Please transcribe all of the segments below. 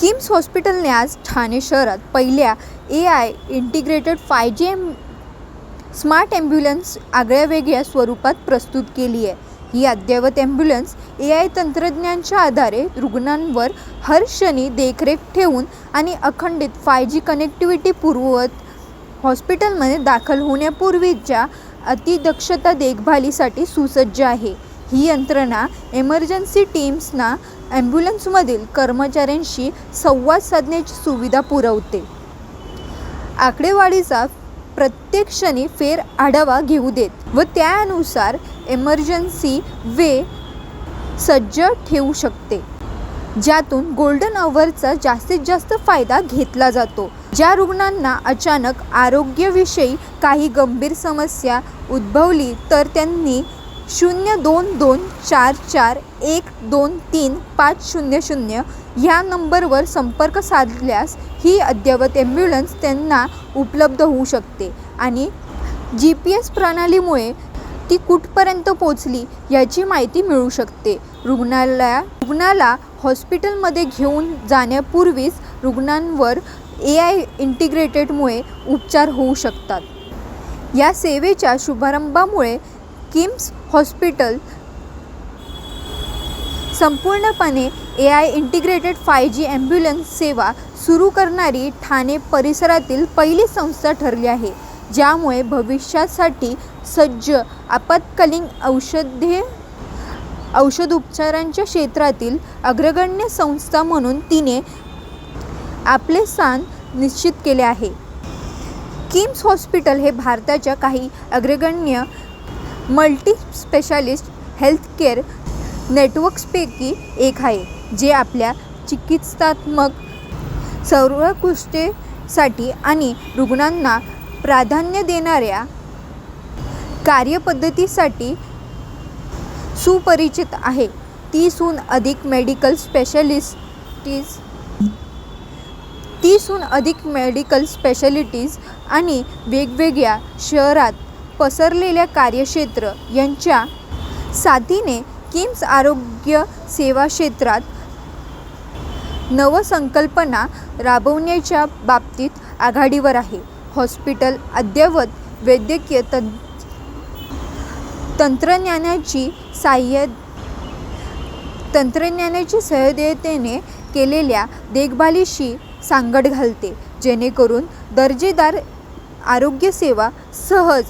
किम्स हॉस्पिटलने आज ठाणे शहरात पहिल्या A I integrated five G M smart ambulance आगळ्या वेगळ्या स्वरूपात प्रस्तुत केली आहे. ही अद्ययावत ॲम्ब्युलन्स ए आय तंत्रज्ञानच्या आधारे रुग्णांवर हर क्षणी देखरेख ठेवून आणि अखंडित फाय जी कनेक्टिव्हिटी पुरवत हॉस्पिटलमध्ये दाखल होण्यापूर्वीच्या अतिदक्षता देखभालीसाठी सुसज्ज आहे. ही यंत्रणा एमर्जन्सी टीम्सना ॲम्ब्युलन्समधील कर्मचाऱ्यांशी संवाद साधण्याची सुविधा पुरवते. आकडेवारीचा प्रत्येक क्षणी फेर आढावा घेऊ देत व त्यानुसार एमर्जन्सी वे सज्ज ठेवू शकते. ज्यातून गोल्डन अवरचा जास्तीत जास्त फायदा घेतला जातो. ज्या रुग्णांना अचानक आरोग्याविषयी काही गंभीर समस्या उद्भवली तर त्यांनी शून्य दोन दोन चार चार एक दोन तीन पाच शून्य शून्य ह्या नंबरवर संपर्क साधल्यास ही अद्ययावत ॲम्ब्युलन्स त्यांना उपलब्ध होऊ शकते. आणि जी पी एस प्रणालीमुळे ती कुठपर्यंत पोचली याची माहिती मिळू शकते. रुग्णालया रुग्णाला हॉस्पिटलमध्ये घेऊन जाण्यापूर्वीच रुग्णांवर ए आय इंटिग्रेटेडमुळे उपचार होऊ शकतात. या सेवेच्या शुभारंभामुळे किम्स हॉस्पिटल. संपूर्णपणे A I integrated five G ambulance सेवा सुरू करणारी ठाणे परिसरातील पहिली संस्था ठरली आहे ज्यामुळे भविष्यासाठी सज्ज आपत्कालीन औषधे औषधोपचारांच्या क्षेत्रातील अग्रगण्य संस्था म्हणून तिने आपले स्थान निश्चित केले आहे. किम्स हॉस्पिटल हे भारताच्या काही अग्रगण्य मल्टी स्पेशालिस्ट हेल्थकेअर नेटवर्क्सपैकी एक आहे जे आपल्या चिकित्सात्मक सर्वकृष्टेसाठी आणि रुग्णांना प्राधान्य देणाऱ्या कार्यपद्धतीसाठी सुपरिचित आहे. तीसहून अधिक मेडिकल स्पेशालिस्टीज तीसहून अधिक मेडिकल स्पेशालिटीज आणि वेगवेगळ्या शहरात पसरलेल्या कार्यक्षेत्र यांच्या साथीने किम्स आरोग्य सेवा क्षेत्रात नवसंकल्पना राबवण्याच्या बाबतीत आघाडीवर आहे. हॉस्पिटल अद्ययावत वैद्यकीय तं तंत्रज्ञानाची साह्य तंत्रज्ञानाची सहृदयतेने केलेल्या देखभालीशी सांगड घालते जेणेकरून दर्जेदार आरोग्यसेवा सहज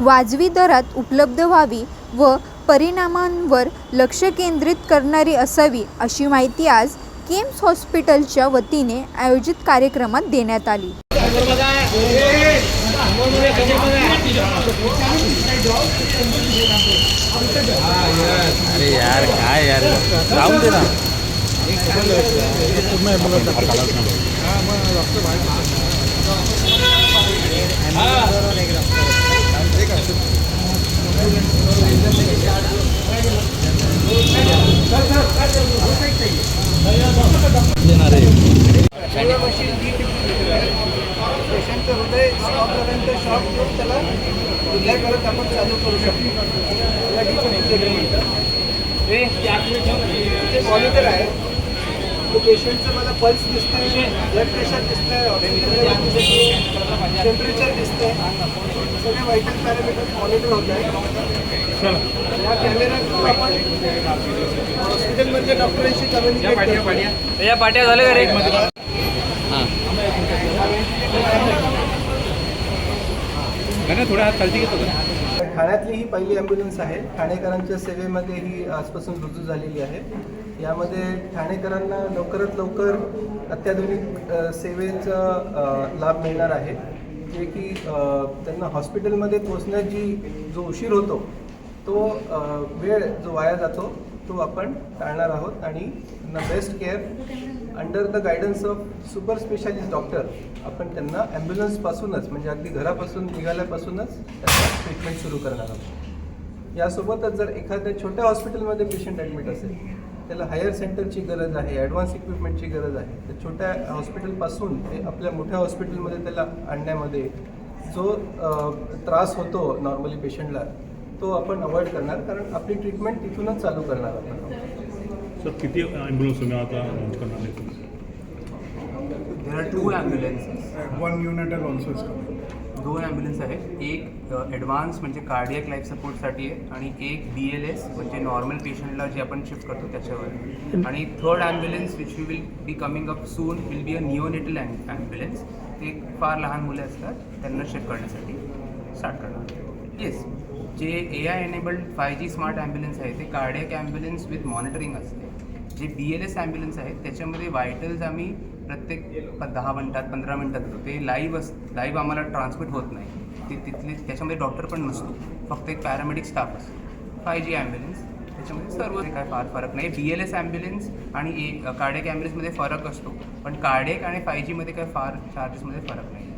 वाजवी दरात उपलब्ध व्हावी व परिणामांवर लक्ष केंद्रित करणारी असावी अशी माहिती आज किम्स हॉस्पिटलच्या वतीने आयोजित कार्यक्रमात देण्यात आली. अरे यार काय यार? दे ना देणार आहे पेशंटचं हृदय स्टॉपपर्यंत शॉक घेऊन त्याला हृदय करत आपण चालू करू शकतो त्याला डिफरेंशिएटर म्हणतात ते मॉनिटर आहे. तो पेशंटचं मला पल्स दिसतंय ब्लड प्रेशर दिसतंय ऑक्सिजन टेम्परेचर दिसतंय सगळे व्हायटल पॅरामीटर्स मॉनिटर होत आहे या आपण हॉस्पिटलमधल्या डॉक्टरांशी कम्युनिकेट या पाट्या झाल्या का रे? हां. थोडा हात खालती घेतो का ठाण्यातली ही पहिली ॲम्ब्युलन्स आहे. ठाणेकरांच्या सेवेमध्ये ही आजपासून रुजू झालेली आहे. यामध्ये ठाणेकरांना लवकरात लवकर अत्याधुनिक सेवेचा लाभ मिळणार आहे. जे की त्यांना हॉस्पिटलमध्ये पोचण्याची जो उशीर होतो तो वेळ जो वाया जातो तो आपण टाळणार आहोत आणि त्यांना best care under the guidance of super specialist doctor आपण त्यांना ॲम्ब्युलन्सपासूनच म्हणजे अगदी घरापासून निघाल्यापासूनच त्यांना ट्रीटमेंट सुरू करणार आहोत. यासोबतच जर एखाद्या छोट्या हॉस्पिटलमध्ये पेशंट ॲडमिट असेल त्याला हायर सेंटरची गरज आहे ॲडव्हान्स इक्विपमेंटची गरज आहे तर छोट्या हॉस्पिटलपासून ते आपल्या मोठ्या हॉस्पिटलमध्ये त्याला आणण्यामध्ये जो त्रास होतो नॉर्मली पेशंटला तो आपण अवॉइड करणार कारण आपली ट्रीटमेंट तिथूनच चालू करणार आपण. सर किती ॲम्ब्युलन्स तुम्ही आता लॉन्च करणार आहे? There are two ambulances One unital also is coming. दोन ॲम्ब्युलन्स आहेत. एक ॲडव्हान्स म्हणजे कार्डियक लाईफ सपोर्टसाठी आहे आणि एक बी एल एस म्हणजे नॉर्मल पेशंटला जे आपण शिफ्ट करतो त्याच्यावर. आणि third ambulance which we will be coming up soon will be a neonatal ambulance ते फार लहान मुले असतात त्यांना शिफ्ट करण्यासाठी स्टार्ट करणार. येस जे A I enabled five G smart ambulance आहे ते कार्डियक ॲम्ब्युलन्स विथ मॉनिटरिंग असते. जे बी एल एस ॲम्ब्युलन्स आहेत त्याच्यामध्ये व्हायटल्स आम्ही प्रत्येक प दहा मिनटात पंधरा मिनटात ते लाईव्ह अस लाईव्ह आम्हाला ट्रान्समिट होत नाही. ते तिथले त्याच्यामध्ये डॉक्टर पण नसतो. फक्त एक पॅरामेडिक स्टाफ असतो. फाय जी ॲम्ब्युलन्स त्याच्यामध्ये सर्व काय फार फरक नाही. बी एल एस ॲम्ब्युलन्स आणि ए कार्डियक ॲम्ब्युलन्समध्ये फरक असतो. पण कार्डियक आणि फाय जीमध्ये काय फार चार्जेसमध्ये फरक नाही.